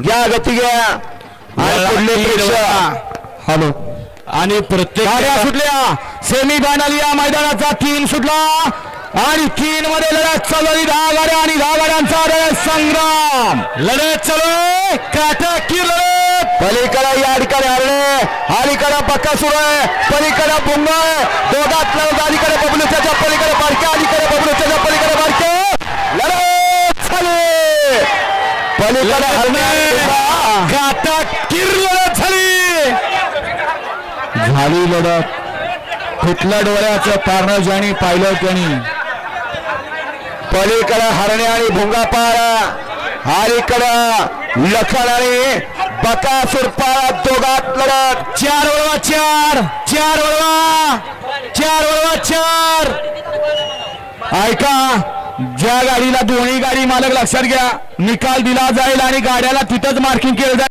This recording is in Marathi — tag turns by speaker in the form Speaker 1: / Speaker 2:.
Speaker 1: घ्या गती घ्या.
Speaker 2: हॅलो. आणि प्रत्येक गाड्या सुटल्या. सेमी फायनल या मैदानाचा तीन सुटला. आणि तीन मध्ये लढत चालू आहे. दहा गाड्या आणि दहा गाड्यांचा संग्राम. लढत चालू काटाकी लढत.
Speaker 1: पलीकडे या ठिकाणी हरणे. अलीकडे पक्का सुरू आहे. पलीकडे भुंग आहे दोघात लढत. अलीकडे पलीकडे भुंगा.
Speaker 2: काटाकीर लढत झाली. झाली लढत. फुटल्या डोळ्याचं पारणं ज्यानी पाहिलं त्यांनी
Speaker 1: पलीकडे हरणे आणि भुंगा पाळा अलीकडे लखन आणि बकासूर पाळा दोघात लढत.
Speaker 2: चार वळवा चार. चार वळवा. चार वळवा चार. ऐका. ज्या गाडीला दोन्ही गाडी मालक लक्षात घ्या. निकाल दिला जाईल आणि गाड्याला तिथंच मार्किंग केलं जाईल.